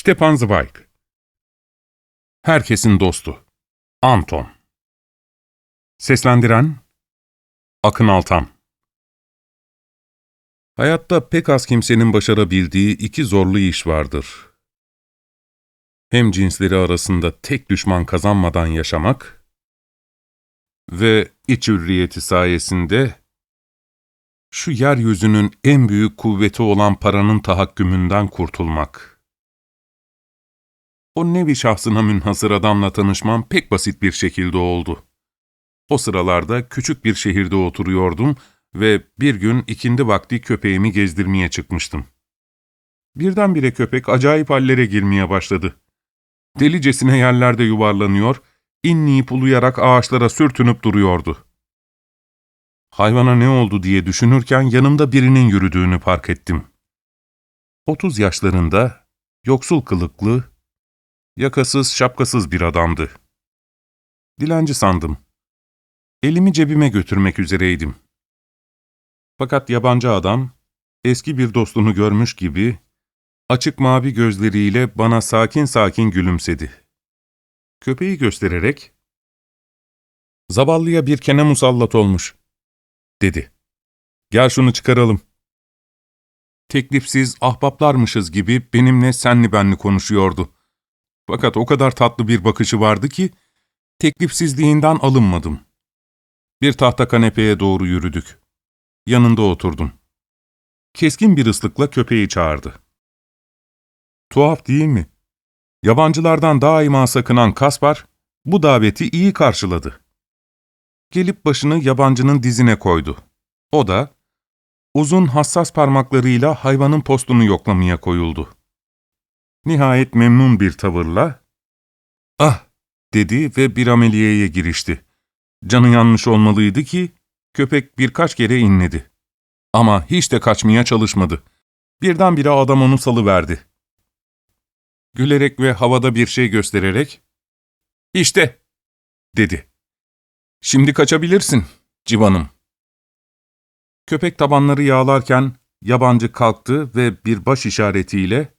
Stepan Zweig Herkesin dostu Anton Seslendiren Akın Altan Hayatta pek az kimsenin başarabildiği iki zorlu iş vardır. Hem cinsleri arasında tek düşman kazanmadan yaşamak ve iç hürriyeti sayesinde şu yeryüzünün en büyük kuvveti olan paranın tahakkümünden kurtulmak. O nevi şahsına münhasır adamla tanışmam pek basit bir şekilde oldu. O sıralarda küçük bir şehirde oturuyordum ve bir gün ikindi vakti köpeğimi gezdirmeye çıkmıştım. Birdenbire köpek acayip hallere girmeye başladı. Delicesine yerlerde yuvarlanıyor, inleyip uluyarak ağaçlara sürtünüp duruyordu. Hayvana ne oldu diye düşünürken yanımda birinin yürüdüğünü fark ettim. Otuz yaşlarında, yoksul kılıklı, yakasız şapkasız bir adamdı. Dilenci sandım. Elimi cebime götürmek üzereydim. Fakat yabancı adam, eski bir dostunu görmüş gibi, açık mavi gözleriyle bana sakin sakin gülümsedi. Köpeği göstererek, ''Zavallıya bir kene musallat olmuş.'' dedi. ''Gel şunu çıkaralım.'' Teklifsiz ahbaplarmışız gibi benimle senli benli konuşuyordu. Fakat o kadar tatlı bir bakışı vardı ki, teklifsizliğinden alınmadım. Bir tahta kanepeye doğru yürüdük. Yanında oturdum. Keskin bir ıslıkla köpeği çağırdı. Tuhaf değil mi? Yabancılardan daima sakınan Kaspar, bu daveti iyi karşıladı. Gelip başını yabancının dizine koydu. O da, uzun hassas parmaklarıyla hayvanın postunu yoklamaya koyuldu. Nihayet memnun bir tavırla, ''Ah!'' dedi ve bir ameliyeye girişti. Canı yanmış olmalıydı ki, köpek birkaç kere inledi. Ama hiç de kaçmaya çalışmadı. Birdenbire adam onu salıverdi. Gülerek ve havada bir şey göstererek, ''İşte!'' dedi. ''Şimdi kaçabilirsin, civanım.'' Köpek tabanları yağlarken yabancı kalktı ve bir baş işaretiyle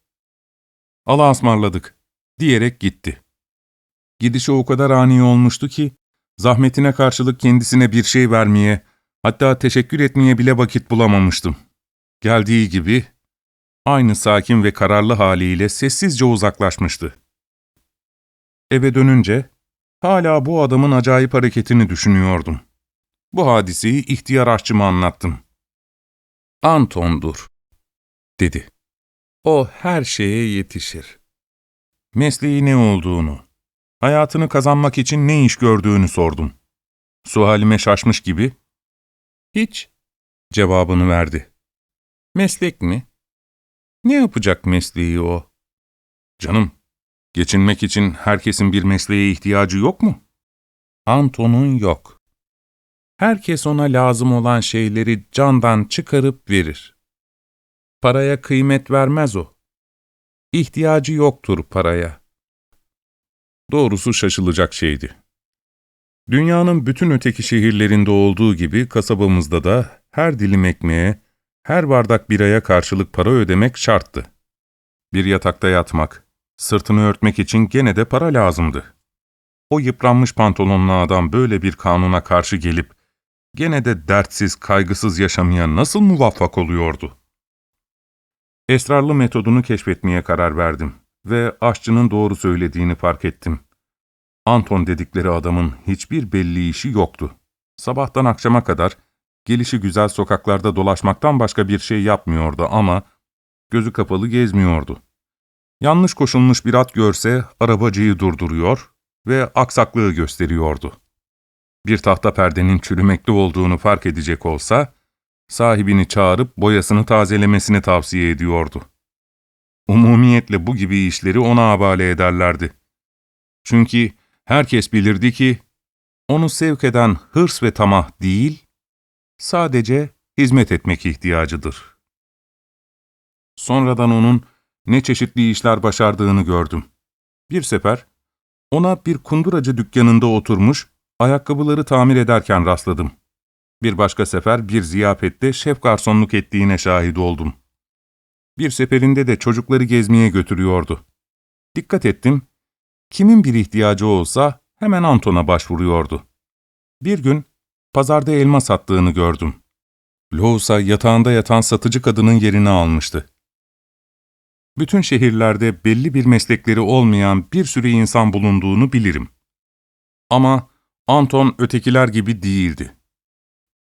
''Allah'a ısmarladık.'' diyerek gitti. Gidişi o kadar ani olmuştu ki, zahmetine karşılık kendisine bir şey vermeye, hatta teşekkür etmeye bile vakit bulamamıştım. Geldiği gibi, aynı sakin ve kararlı haliyle sessizce uzaklaşmıştı. Eve dönünce, hala bu adamın acayip hareketini düşünüyordum. Bu hadiseyi ihtiyar aşçıma anlattım. Anton'dur, dedi. O her şeye yetişir. Mesleği ne olduğunu, hayatını kazanmak için ne iş gördüğünü sordum. Suhalime şaşmış gibi, hiç cevabını verdi. Meslek mi? Ne yapacak mesleği o? Canım, geçinmek için herkesin bir mesleğe ihtiyacı yok mu? Anton'un yok. Herkes ona lazım olan şeyleri candan çıkarıp verir. Paraya kıymet vermez o. İhtiyacı yoktur paraya. Doğrusu şaşılacak şeydi. Dünyanın bütün öteki şehirlerinde olduğu gibi kasabamızda da her dilim ekmeğe, her bardak biraya karşılık para ödemek şarttı. Bir yatakta yatmak, sırtını örtmek için gene de para lazımdı. O yıpranmış pantolonlu adam böyle bir kanuna karşı gelip, gene de dertsiz, kaygısız yaşamaya nasıl muvaffak oluyordu? Esrarlı metodunu keşfetmeye karar verdim ve aşçının doğru söylediğini fark ettim. Anton dedikleri adamın hiçbir belli işi yoktu. Sabahtan akşama kadar gelişi güzel sokaklarda dolaşmaktan başka bir şey yapmıyordu ama gözü kapalı gezmiyordu. Yanlış koşulmuş bir at görse arabacıyı durduruyor ve aksaklığı gösteriyordu. Bir tahta perdenin çürümekte olduğunu fark edecek olsa, sahibini çağırıp boyasını tazelemesini tavsiye ediyordu. Umumiyetle bu gibi işleri ona havale ederlerdi. Çünkü herkes bilirdi ki, onu sevk eden hırs ve tamah değil, sadece hizmet etmek ihtiyacıdır. Sonradan onun ne çeşitli işler başardığını gördüm. Bir sefer ona bir kunduracı dükkanında oturmuş, ayakkabıları tamir ederken rastladım. Bir başka sefer bir ziyafette şef garsonluk ettiğine şahit oldum. Bir seferinde de çocukları gezmeye götürüyordu. Dikkat ettim, kimin bir ihtiyacı olsa hemen Anton'a başvuruyordu. Bir gün pazarda elma sattığını gördüm. Louisa yatağında yatan satıcı kadının yerini almıştı. Bütün şehirlerde belli bir meslekleri olmayan bir sürü insan bulunduğunu bilirim. Ama Anton ötekiler gibi değildi.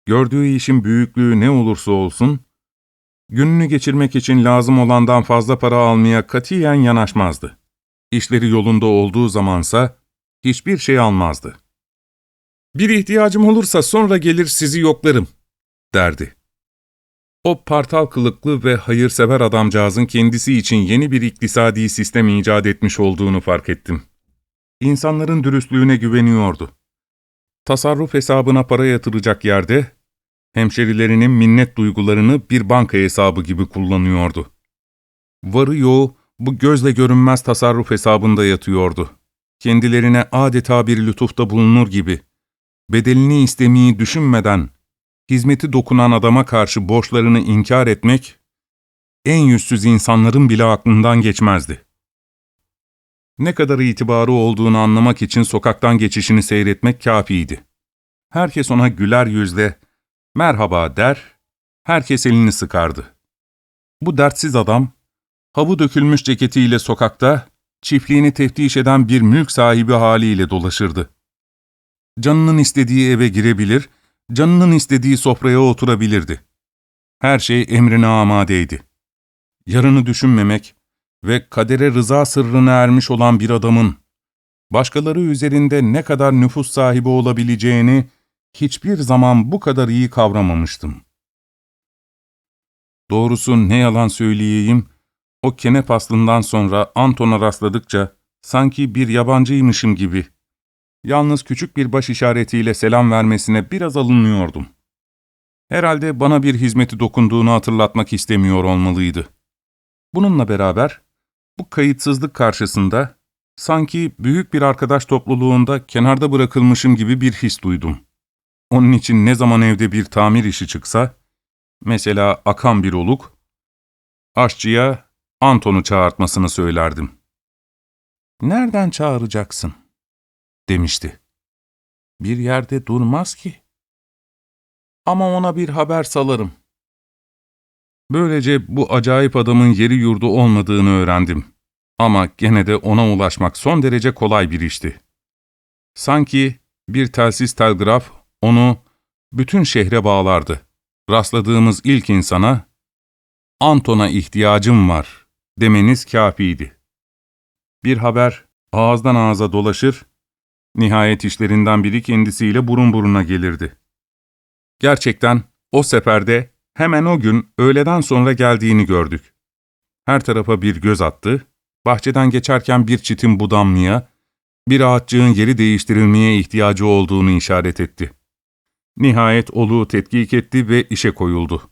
Gördüğü işin büyüklüğü ne olursa olsun, gününü geçirmek için lazım olandan fazla para almaya katiyen yanaşmazdı. İşleri yolunda olduğu zamansa hiçbir şey almazdı. Bir ihtiyacım olursa sonra gelir sizi yoklarım, derdi. O partal kılıklı ve hayırsever adamcağızın kendisi için yeni bir iktisadi sistem icat etmiş olduğunu fark ettim. İnsanların dürüstlüğüne güveniyordu. Tasarruf hesabına para yatıracak yerde, hemşerilerinin minnet duygularını bir banka hesabı gibi kullanıyordu. Varı yoğu bu gözle görünmez tasarruf hesabında yatıyordu. Kendilerine adeta bir lütufta bulunur gibi, bedelini istemeyi düşünmeden, hizmeti dokunan adama karşı borçlarını inkar etmek, en yüzsüz insanların bile aklından geçmezdi. Ne kadar itibarı olduğunu anlamak için sokaktan geçişini seyretmek kâfiydi. Herkes ona güler yüzle, merhaba der, herkes elini sıkardı. Bu dertsiz adam, havu dökülmüş ceketiyle sokakta, çiftliğini teftiş eden bir mülk sahibi haliyle dolaşırdı. Canının istediği eve girebilir, canının istediği sofraya oturabilirdi. Her şey emrine amadeydi. Yarını düşünmemek ve kadere rıza sırrına ermiş olan bir adamın, başkaları üzerinde ne kadar nüfus sahibi olabileceğini hiçbir zaman bu kadar iyi kavramamıştım. Doğrusu ne yalan söyleyeyim, o kene paslından sonra Anton'a rastladıkça sanki bir yabancıymışım gibi Yalnız küçük bir baş işaretiyle selam vermesine biraz alınıyordum. Herhalde bana bir hizmeti dokunduğunu hatırlatmak istemiyor olmalıydı. Bununla beraber, bu kayıtsızlık karşısında, sanki büyük bir arkadaş topluluğunda kenarda bırakılmışım gibi bir his duydum. Onun için ne zaman evde bir tamir işi çıksa, mesela akan bir oluk, aşçıya Anton'u çağırtmasını söylerdim. ''Nereden çağıracaksın?'' demişti. Bir yerde durmaz ki. Ama ona bir haber salarım. Böylece bu acayip adamın yeri yurdu olmadığını öğrendim. Ama gene de ona ulaşmak son derece kolay bir işti. Sanki bir telsiz telgraf onu bütün şehre bağlardı. Rastladığımız ilk insana, Anton'a ihtiyacım var demeniz kâfiydi. Bir haber ağızdan ağza dolaşır, Nihayet işlerinden biri kendisiyle burun buruna gelirdi. Gerçekten o seferde hemen o gün öğleden sonra geldiğini gördük. Her tarafa bir göz attı, bahçeden geçerken bir çitin budamlıya, bir ağaççığın yeri değiştirilmeye ihtiyacı olduğunu işaret etti. Nihayet oluğu tetkik etti ve işe koyuldu.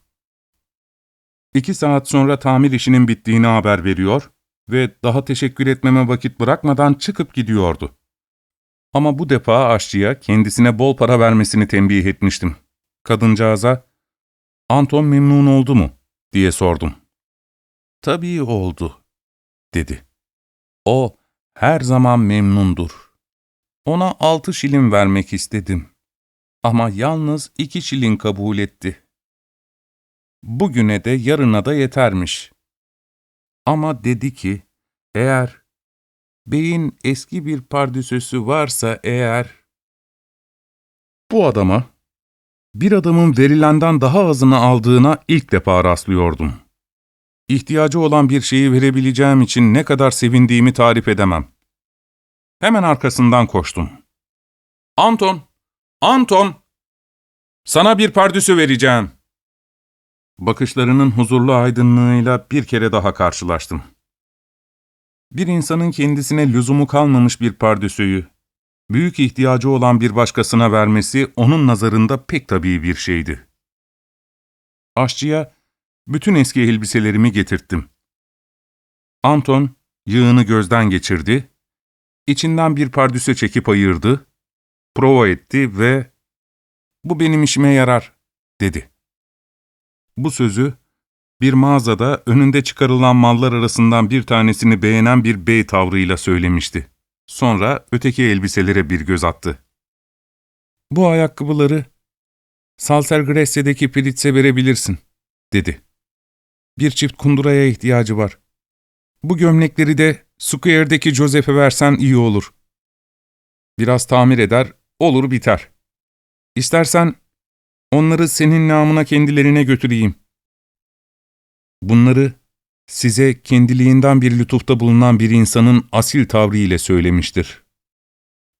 İki saat sonra tamir işinin bittiğini haber veriyor ve daha teşekkür etmeme vakit bırakmadan çıkıp gidiyordu. Ama bu defa aşçıya kendisine bol para vermesini tembih etmiştim. Kadıncağıza, ''Anton memnun oldu mu?'' diye sordum. ''Tabii oldu.'' dedi. ''O her zaman memnundur. Ona altı şilin vermek istedim. Ama yalnız iki şilin kabul etti. Bugüne de yarına da yetermiş. Ama dedi ki, eğer beyin eski bir pardüsüsü varsa eğer... Bu adama, bir adamın verilenden daha azını aldığına ilk defa rastlıyordum. İhtiyacı olan bir şeyi verebileceğim için ne kadar sevindiğimi tarif edemem. Hemen arkasından koştum. ''Anton! Anton! Sana bir pardüsü vereceğim!'' Bakışlarının huzurlu aydınlığıyla bir kere daha karşılaştım. Bir insanın kendisine lüzumu kalmamış bir pardösüyü, büyük ihtiyacı olan bir başkasına vermesi onun nazarında pek tabii bir şeydi. Aşçıya bütün eski elbiselerimi getirttim. Anton yığını gözden geçirdi, içinden bir pardüse çekip ayırdı, prova etti ve ''Bu benim işime yarar.'' dedi. Bu sözü bir mağazada önünde çıkarılan mallar arasından bir tanesini beğenen bir bey tavrıyla söylemişti. Sonra öteki elbiselere bir göz attı. ''Bu ayakkabıları Salsergresse'deki Pritz'e verebilirsin.'' dedi. ''Bir çift kunduraya ihtiyacı var. Bu gömlekleri de Square'deki Joseph'e versen iyi olur. Biraz tamir eder, olur biter. İstersen onları senin namına kendilerine götüreyim. Bunları size kendiliğinden bir lütufta bulunan bir insanın asil tavrı söylemiştir.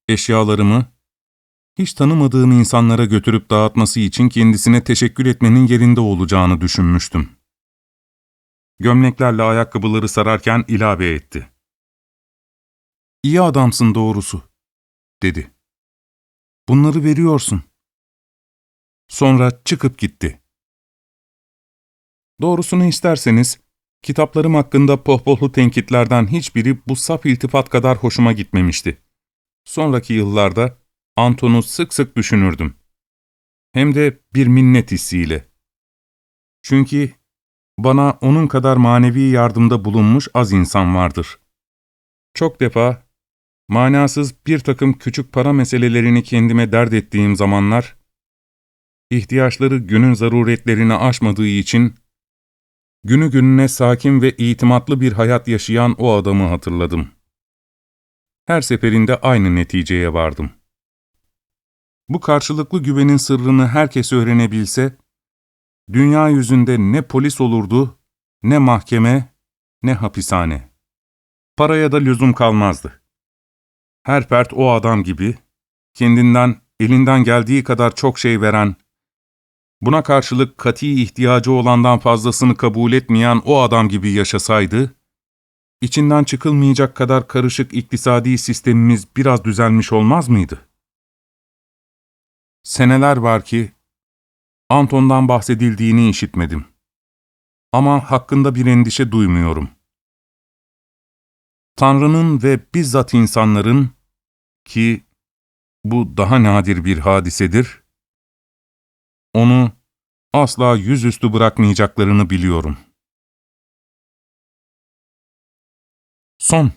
Eşyalarımı, hiç tanımadığım insanlara götürüp dağıtması için kendisine teşekkür etmenin yerinde olacağını düşünmüştüm. Gömleklerle ayakkabıları sararken ilave etti. İyi adamsın doğrusu, dedi. Bunları veriyorsun. Sonra çıkıp gitti. Doğrusunu isterseniz, kitaplarım hakkında pohpohlu tenkitlerden hiçbiri bu saf iltifat kadar hoşuma gitmemişti. Sonraki yıllarda Anton'u sık sık düşünürdüm. Hem de bir minnet hissiyle. Çünkü bana onun kadar manevi yardımda bulunmuş az insan vardır. Çok defa, manasız bir takım küçük para meselelerini kendime dert ettiğim zamanlar, ihtiyaçları günün zaruretlerini aşmadığı için, günü gününe sakin ve itimatlı bir hayat yaşayan o adamı hatırladım. Her seferinde aynı neticeye vardım. Bu karşılıklı güvenin sırrını herkes öğrenebilse, dünya yüzünde ne polis olurdu, ne mahkeme, ne hapishane. Paraya da lüzum kalmazdı. Her fert o adam gibi, kendinden, elinden geldiği kadar çok şey veren, buna karşılık kati ihtiyacı olandan fazlasını kabul etmeyen o adam gibi yaşasaydı, içinden çıkılmayacak kadar karışık iktisadi sistemimiz biraz düzelmiş olmaz mıydı? Seneler var ki, Anton'dan bahsedildiğini işitmedim. Ama hakkında bir endişe duymuyorum. Tanrı'nın ve bizzat insanların, ki bu daha nadir bir hadisedir, onu asla yüzüstü bırakmayacaklarını biliyorum. Son